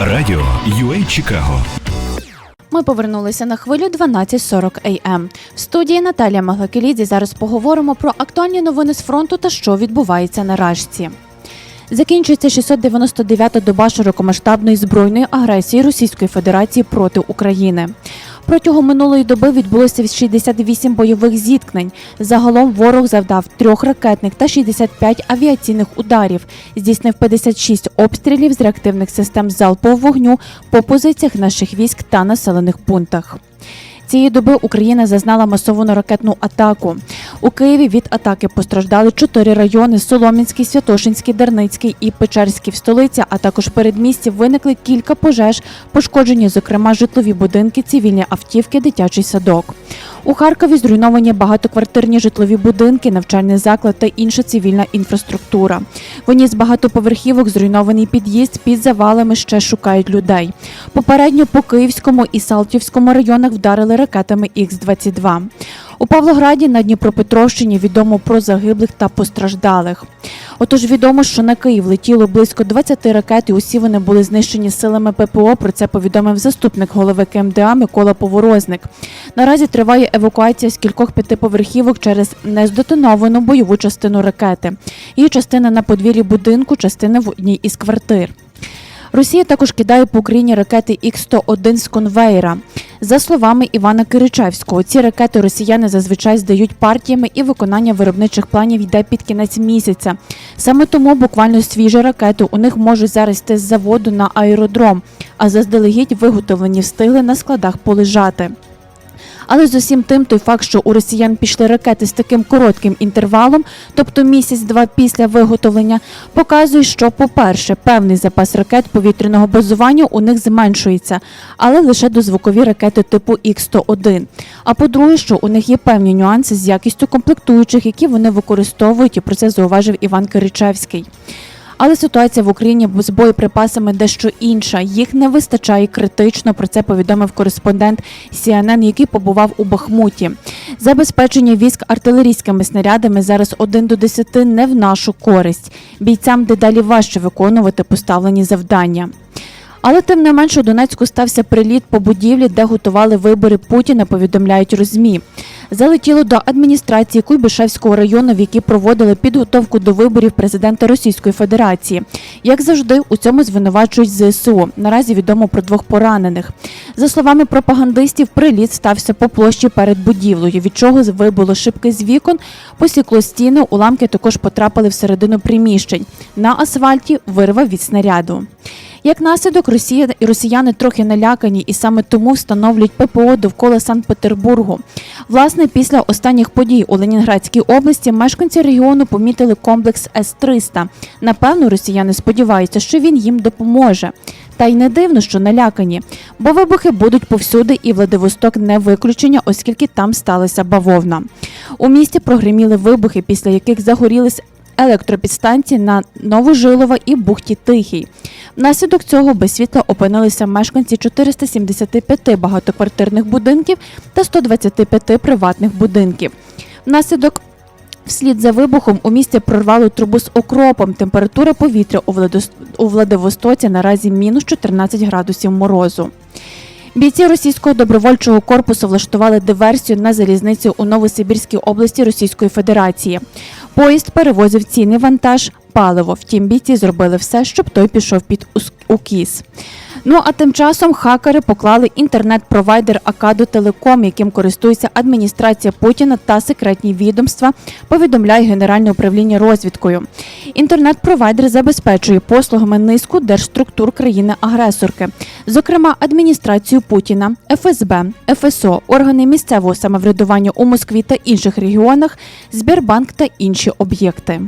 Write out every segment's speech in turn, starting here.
Радіо UA Чикаго Ми повернулися на хвилю 12.40 AM. В студії Наталія Маглакелідзі зараз поговоримо про актуальні новини з фронту та що відбувається на Рашці. Закінчується 699-та доба широкомасштабної збройної агресії Російської Федерації проти України. Протягом минулої доби відбулося 68 бойових зіткнень. Загалом ворог завдав трьох ракетних та 65 авіаційних ударів, здійснив 56 обстрілів з реактивних систем залпового вогню по позиціях наших військ та населених пунктах. Цієї доби Україна зазнала масовану ракетну атаку. У Києві від атаки постраждали чотири райони: Солом'янський, Святошинський, Дарницький і Печерський в столиці. А також передмісті виникли кілька пожеж, пошкоджені, зокрема, житлові будинки, цивільні автівки, дитячий садок. У Харкові зруйновані багатоквартирні житлові будинки, навчальний заклад та інша цивільна інфраструктура. В з багатоповерхівок зруйнований під'їзд під завалами ще шукають людей. Попередньо по Київському і Салтівському районах вдарили ракетами Х-22. У Павлограді на Дніпропетровщині відомо про загиблих та постраждалих. Отож відомо, що на Київ летіло близько 20 ракет, і усі вони були знищені силами ППО. Про це повідомив заступник голови КМДА Микола Поворозник. Наразі триває евакуація з кількох п'ятиповерхівок через нездетоновану бойову частину ракети. Її частина на подвір'ї будинку, частина в одній із квартир. Росія також кидає по Україні ракети Х-101 з конвейера. За словами Івана Киричевського, ці ракети росіяни зазвичай здають партіями і виконання виробничих планів йде під кінець місяця. Саме тому буквально свіжі ракети у них можуть зараз йти з заводу на аеродром, а заздалегідь виготовлені встигли на складах полежати. Але з усім тим, той факт, що у росіян пішли ракети з таким коротким інтервалом, тобто місяць-два після виготовлення, показує, що, по-перше, певний запас ракет повітряного базування у них зменшується, але лише до звукові ракети типу Х-101. А по-друге, що у них є певні нюанси з якістю комплектуючих, які вони використовують, і про це зауважив Іван Киричевський. Але ситуація в Україні з боєприпасами дещо інша. Їх не вистачає критично. Про це повідомив кореспондент CNN, який побував у Бахмуті. Забезпечення військ артилерійськими снарядами зараз 1 до 10 не в нашу користь. Бійцям дедалі важче виконувати поставлені завдання. Але тим не менше у Донецьку стався приліт по будівлі, де готували вибори Путіна, повідомляють розмі. Залетіло до адміністрації Куйбишевського району, в якій проводили підготовку до виборів президента Російської Федерації. Як завжди, у цьому звинувачують ЗСУ. Наразі відомо про двох поранених. За словами пропагандистів, приліт стався по площі перед будівлею, від чого вибило шибки з вікон, посікло стіни, уламки також потрапили всередину приміщень. На асфальті вирва від снаряду. Як наслідок, Росія і росіяни трохи налякані і саме тому встановлюють ППО довкола Санкт-Петербургу. Власне, після останніх подій у Ленінградській області мешканці регіону помітили комплекс С-300. Напевно, росіяни сподіваються, що він їм допоможе. Та й не дивно, що налякані, бо вибухи будуть повсюди, і Владивосток не виключення, оскільки там сталася бавовна. У місті прогреміли вибухи, після яких загорілись електропідстанції на Новожилова і Бухті Тихій. Внаслідок цього без світла опинилися мешканці 475 багатоквартирних будинків та 125 приватних будинків. Внаслідок Вслід за вибухом у місті прорвало трубу з окропом. Температура повітря у Владивостоці наразі мінус 14 градусів морозу. Бійці російського добровольчого корпусу влаштували диверсію на залізниці у Новосибірській області Російської Федерації. Поїзд перевозив цінний вантаж, паливо. Втім, бійці зробили все, щоб той пішов під укіс. Ну а тим часом хакери поклали інтернет-провайдер Акаду Телеком, яким користується адміністрація Путіна та секретні відомства, повідомляє Генеральне управління розвідкою. Інтернет-провайдер забезпечує послугами низку держструктур країни-агресорки, зокрема адміністрацію Путіна, ФСБ, ФСО, органи місцевого самоврядування у Москві та інших регіонах, Збірбанк та інші об'єкти.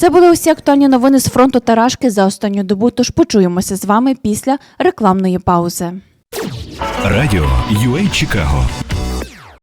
Це були усі актуальні новини з фронту Тарашки за останню добу. Тож почуємося з вами після рекламної паузи. Радіо UA Чикаго